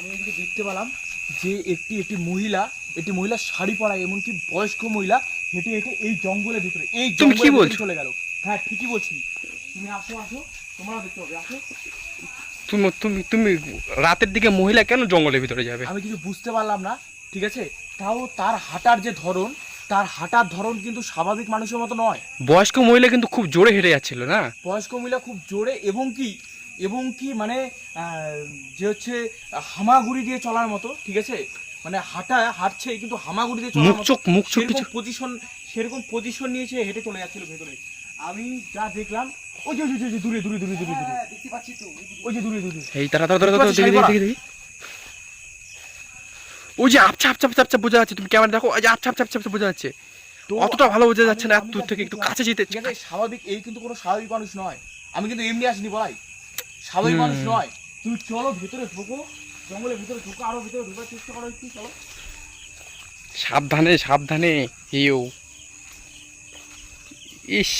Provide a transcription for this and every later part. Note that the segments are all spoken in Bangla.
আমি এদিকে দেখতে পেলাম যে একটি একটি মহিলা একটি মহিলা শাড়ি পরা এমনকি বয়স্ক মহিলা হেঁটে হেঁটে এই জঙ্গলের ভিতরে এই বলছো? চলে গেল। হ্যাঁ ঠিকই বলছি। তুমি আসো আসো। তোমরাও দেখতে হবে আসো। তুমি তুমি তুমি রাতের দিকে মহিলা কেন জঙ্গলের ভিতরে যাবে? আমি কিছু বুঝতে পারলাম না ঠিক আছে? তাও তার হাঁটার যে ধরন তার হাঁটার ধরন কিন্তু স্বাভাবিক মানুষের মতো নয়। বয়স্ক মহিলা কিন্তু খুব জোরে হেঁটে যাচ্ছিল না? বয়স্ক মহিলা খুব জোরে এবং কি এবং কি মানে আহ, যে হচ্ছে হামাগুড়ি দিয়ে চলার মতো ঠিক আছে? মানে হাঁটা হাঁটছে কিন্তু হামাগুড়ি দিয়ে চলার মতো। চোখ মুখ সেরকম পজিশন সেরকম পজিশন নিয়েছে হেঁটে চলে যাচ্ছিল ভেতরে। আমি যা দেখলাম ওই যে ওই যে, দূরে দূরে দূরে দূরে দূরে। দেখতে পাচ্ছি তো ওই যে দূরে। দূরে এই তারা তারা তারা দেখি দেখি দেখি। ওই যে আপছা আপছা আপছা আপছা বোঝা যাচ্ছে তুমি ক্যামেরা দেখো ওই যে আপছা আপছা আপছা বোঝা যাচ্ছে। তো অতটা ভালো বোঝা যাচ্ছে না এত দূর থেকে একটু কাছে যেতে স্বাভাবিক এই কিন্তু কোনো স্বাভাবিক মানুষ নয়। আমি কিন্তু এমনি আসিনি বলাই। স্বাভাবিক মানুষ নয়। তুমি চলো ভেতরে ঢোকো জঙ্গলের ভিতরে ঢোকো আরও ভিতরে ঢোকার চেষ্টা করো একটু চলো। সাবধানে সাবধানে এও ইস।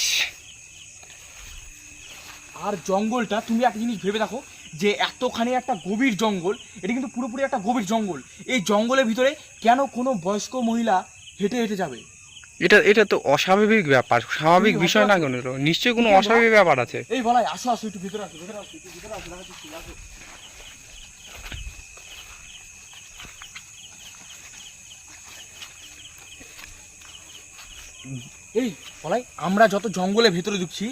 আর জঙ্গলটা তুমি একটা জিনিস ভেবে দেখো যে এতখানি একটা গভীর জঙ্গল এটা কিন্তু পুরোপুরি একটা গভীর জঙ্গল। এই জঙ্গলের ভিতরে কেন কোনো বয়স্ক মহিলা হেঁটে হেঁটে যাবে? এটা এটা তো অস্বাভাবিক ব্যাপার স্বাভাবিক বিষয় না কোনো? নিশ্চয়ই কোনো অস্বাভাবিক ব্যাপার আছে। এই বলাই আসো আসো একটু ভিতরে আসো ভিতরে আসো ভিতরে আসো আসো। এই বলাই আমরা যত জঙ্গলের ভেতরে ঢুকছি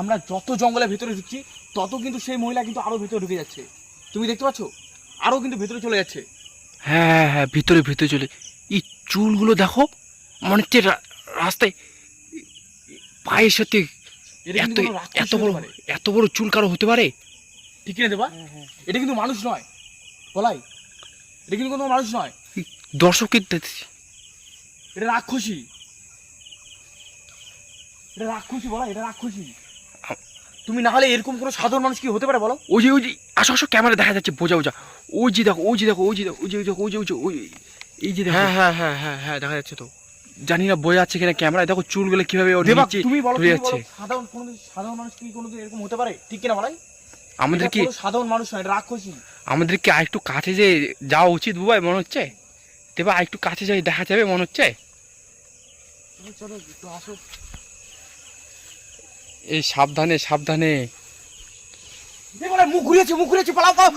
আমরা যত জঙ্গলের ভেতরে ঢুকছি তত কিন্তু সেই মহিলা কিন্তু আরও ভেতরে ঢুকে যাচ্ছে। তুমি দেখতে পাচ্ছ? আরও কিন্তু ভেতরে চলে যাচ্ছে। হ্যাঁ হ্যাঁ হ্যাঁ ভিতরে ভিতরে চলে এই চুলগুলো দেখো। মনে হচ্ছে রাস্তায় পায়ের সাথে এত এত বড় এত বড় চুল কারও হতে পারে ঠিক কিনা দেবা এটা কিন্তু মানুষ নয় বলাই এটা কিন্তু কোনো মানুষ নয় দর্শক এটা রাক্ষসী এটা রাক্ষসী বলা এটা রাক্ষসী তুমি না হলে এরকম কোনো সাধারণ মানুষ কি হতে পারে বলো ওই যে ওই যে আসো আসো ক্যামেরা দেখা যাচ্ছে বোঝা বোঝা ওই যে দেখো ওই যে দেখো ওই যে দেখো ওই যে দেখো ওই যে ওই যে ওই এই যে হ্যাঁ হ্যাঁ হ্যাঁ হ্যাঁ হ্যাঁ দেখা যাচ্ছে তো জানি না বোঝা যাচ্ছে কিনা ক্যামেরায় দেখো চুলগুলো কীভাবে ওর নিচে তুমি বলো যাচ্ছে। সাধারণ কোনো সাধারণ মানুষ কি কোনোদিন এরকম হতে পারে? ঠিক কিনা বলাই? আমাদের কি সাধারণ মানুষ নয় রাক্ষসী। আমাদের কি আরেকটু কাছে যে যাওয়া উচিত বুবাই মনে হচ্ছে? দেবা আরেকটু কাছে যাই দেখা যাবে মনে হচ্ছে? চলো একটু আসো। এই সাবধানে সাবধানে। মুখ ঘুরিয়েছে মুখ ঘুরিয়েছে পালাও পালাও।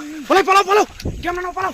পালাও পালাও। ক্যামেরা নাও পালাও।